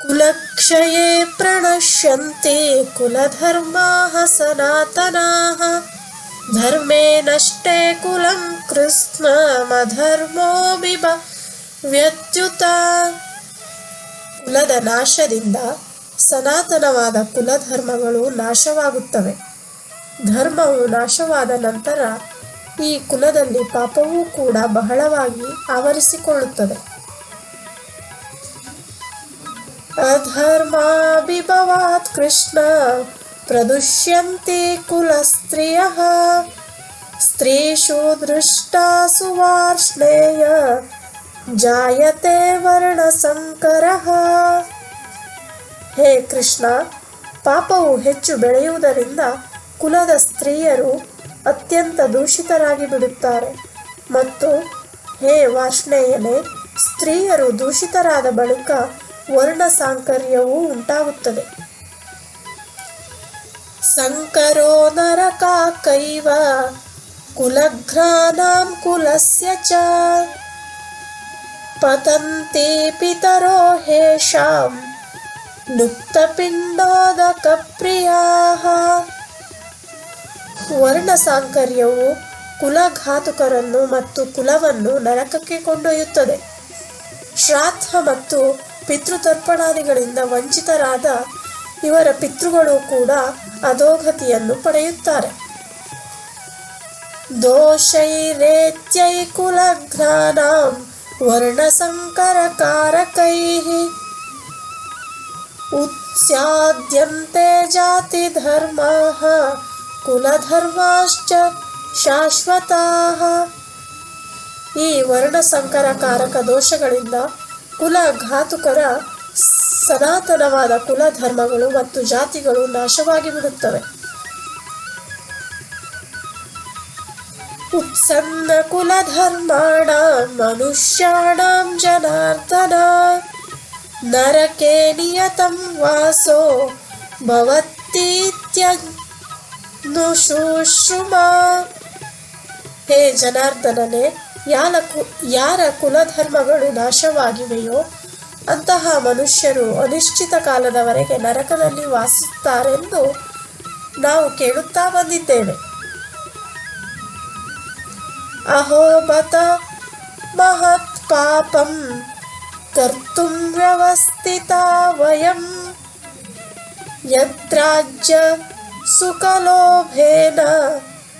कुलक्षये प्रणश्यन्ते कुलधर्माः सनातनाः धर्मे नष्टे कुलं कृत्स्नमधर्मो बिब ವ್ಯತ್ಯುತ ಕುಲದ ನಾಶದಿಂದ ಸನಾತನವಾದ ಕುಲಧರ್ಮಗಳು ನಾಶವಾಗುತ್ತವೆ ಧರ್ಮವು ನಾಶವಾದ ನಂತರ ಈ ಕುಲದಲ್ಲಿ ಪಾಪವೂ ಕೂಡ ಬಹಳವಾಗಿ ಆವರಿಸಿಕೊಳ್ಳುತ್ತದೆ ಅಧರ್ಮಾಭಿಭವಾತ್ ಕೃಷ್ಣ ಪ್ರದುಷ್ಯಂತೆ कुलस्त्रियः। ಸ್ತ್ರೀಷು ದೃಷ್ಟ ವಾರ್ಷ್ಣೇಯ ಜಾಯತೆ ವರ್ಣಸಂಕರಃ ಹೇ ಕೃಷ್ಣ ಪಾಪವು ಹೆಚ್ಚು ಬೆಳೆಯುವುದರಿಂದ ಕುಲದ ಸ್ತ್ರೀಯರು ಅತ್ಯಂತ ದೂಷಿತರಾಗಿ ಬಿಡುತ್ತಾರೆ. ಮತ್ತು, ಹೇ ವಾರ್ಷ್ಣೇಯನೇ, ಸ್ತ್ರೀಯರು ದೂಷಿತರಾದ ಬಳಿಕ ವರ್ಣ ಸಾಂಕರ್ಯವೂ ಉಂಟಾಗುತ್ತದೆ. ಸಂಕರೋ ನರಕ ಕೈವ ಕುಲಘ್ರಾನಾಂ ಕುಲಸ್ಯ ಚ. ಪತಂತೆ ಪಿತರೋ ಹೇಷಾಂ ಲುಪ್ತಪಿಂಡೋದಕಪ್ರಿಯಾಃ ವರ್ಣ ಸಾಂಕರ್ಯವು ಕುಲಘಾತುಕರನ್ನು ಮತ್ತು ಕುಲವನ್ನು ನರಕಕ್ಕೆ ಕೊಂಡೊಯ್ಯುತ್ತದೆ. ಶ್ರಾದ್ದ ಮತ್ತು ಪಿತೃತರ್ಪಣಾದಿಗಳಿಂದ ವಂಚಿತರಾದ ಇವರ ಪಿತೃಗಳು ಕೂಡ ಅಧೋಗತಿಯನ್ನು ಪಡೆಯುತ್ತಾರೆ. ದೋಷೈರೇತ್ಯೈ ಕುಲಘ್ರಾನಾಂ ವರ್ಣಸಂಕರಕಾರಕೈಃ ಉತ್ಸ್ಯಾದ್ಯಂತೆ ಧರ್ಮ ಕುಲಧರ್ಮಾಶ್ಚ ಶಾಶ್ವತಾಃ ಈ ವರ್ಣಸಂಕರಕಾರಕ ದೋಷಗಳಿಂದ ಕುಲಘಾತುಕರ ಸನಾತನವಾದ ಕುಲಧರ್ಮಗಳು ಮತ್ತು ಜಾತಿಗಳು ನಾಶವಾಗಿ ಬಿಡುತ್ತವೆ ಉತ್ಸನ್ನ ಕುಲಧರ್ಮಾಣ, ಮನುಷ್ಯಾಣ ಜನಾರ್ದನ, ನರಕೆ ನಿಯತಂ ವಾಸೋ ಭವತ್ತೀತ್ಯನುಶುಶ್ರುಮ ಹೇ ಜನಾರ್ದನನೇ ಯಾರ ಕು, ಯಾರ ಕುಲಧರ್ಮಗಳು ನಾಶವಾಗಿವೆಯೋ ಅಂತಹ ಮನುಷ್ಯರು ಅನಿಶ್ಚಿತ ಕಾಲದವರೆಗೆ ನರಕದಲ್ಲಿ ವಾಸಿಸುತ್ತಾರೆಂದು ನಾವು ಕೇಳುತ್ತಾ ಬಂದಿದ್ದೇವೆ. ಅಹೋಬತ ಮಹತ್ ಪಾಪಂ ಕರ್ತುಂ ವ್ಯವಸ್ಥಿತ ವಯಂ ಯದ್ರಾಜ್ಯ ಸುಖಲೋಭೇನ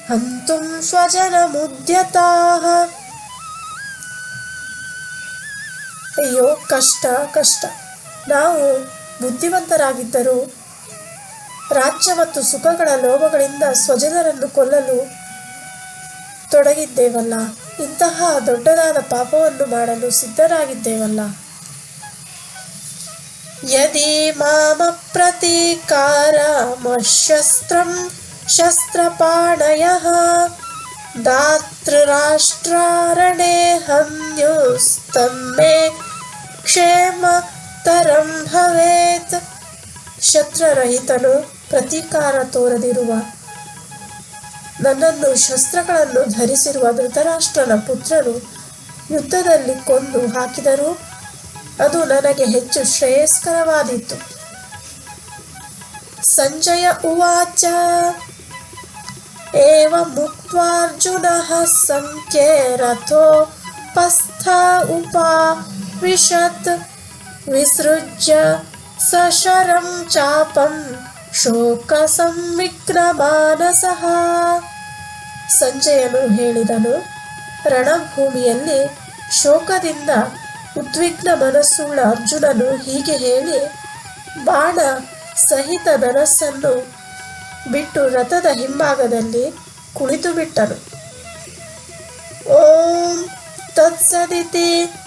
ಹಂತುಂ ಸ್ವಜನಮುದ್ಯತಾಃ ಅಯ್ಯೋ, ಕಷ್ಟ ಕಷ್ಟ. ನಾವು ಬುದ್ಧಿವಂತರಾಗಿದ್ದರೂ ರಾಜ್ಯ ಮತ್ತು ಸುಖಗಳ ಲೋಭಗಳಿಂದ ಸ್ವಜನರನ್ನು ಕೊಲ್ಲಲು ತೊಡಗಿದ್ದೇವಲ್ಲ. ಇಂತಹ ದೊಡ್ಡದಾದ ಪಾಪವನ್ನು ಮಾಡಲು ಸಿದ್ಧರಾಗಿದ್ದೇವಲ್ಲ. ಯದಿ ಮಾಮ ಪ್ರತೀಕಾರಮಶಸ್ತ್ರಂ ಶಸ್ತ್ರಪಾಣಯಃ ದಾತೃರಾಷ್ಟ್ರಾರಣೆ ಹನ್ಯುಸ್ತಮ್ಮೆ ಕ್ಷೇಮತರಂ ಭವೇತ್. ಶಸ್ತ್ರರಹಿತನು ಪ್ರತೀಕಾರ ತೋರದಿರುವ. ನನ್ನನ್ನು ಶಸ್ತ್ರಗಳನ್ನು ಧರಿಸಿರುವ ಧೃತರಾಷ್ಟ್ರನ ಪುತ್ರರು ಯುದ್ಧದಲ್ಲಿ ಕೊಂದು ಹಾಕಿದರು ಅದು ನನಗೆ ಹೆಚ್ಚು ಶ್ರೇಯಸ್ಕರವಾದೀತು. ಸಂಜಯ ಉವಾಚ. ಏವ ಮುಕ್ತ್ವಾರ್ಜುನಃ ಸಂಖ್ಯೆ ರಥೋಪಸ್ಥ ಉಪಾವಿಶತ್ ವಿಸೃಜ್ಯ ಸಶರಂ ಚಾಪಂ ಶೋಕ ಸಂವಿಘ್ನಮಾನಸಃ ಸಂಜಯನು ಹೇಳಿದನು, ರಣಭೂಮಿಯಲ್ಲಿ ಶೋಕದಿಂದ ಉದ್ವಿಗ್ನ ಮನಸ್ಸುಳ್ಳ ಅರ್ಜುನನು ಹೀಗೆ ಹೇಳಿ, ಬಾಣ ಸಹಿತ ಧನಸ್ಸನ್ನು ಬಿಟ್ಟು ರಥದ ಹಿಂಭಾಗದಲ್ಲಿ ಕುಳಿತು ಬಿಟ್ಟನು ಓಂ ತತ್ಸದಿತಿ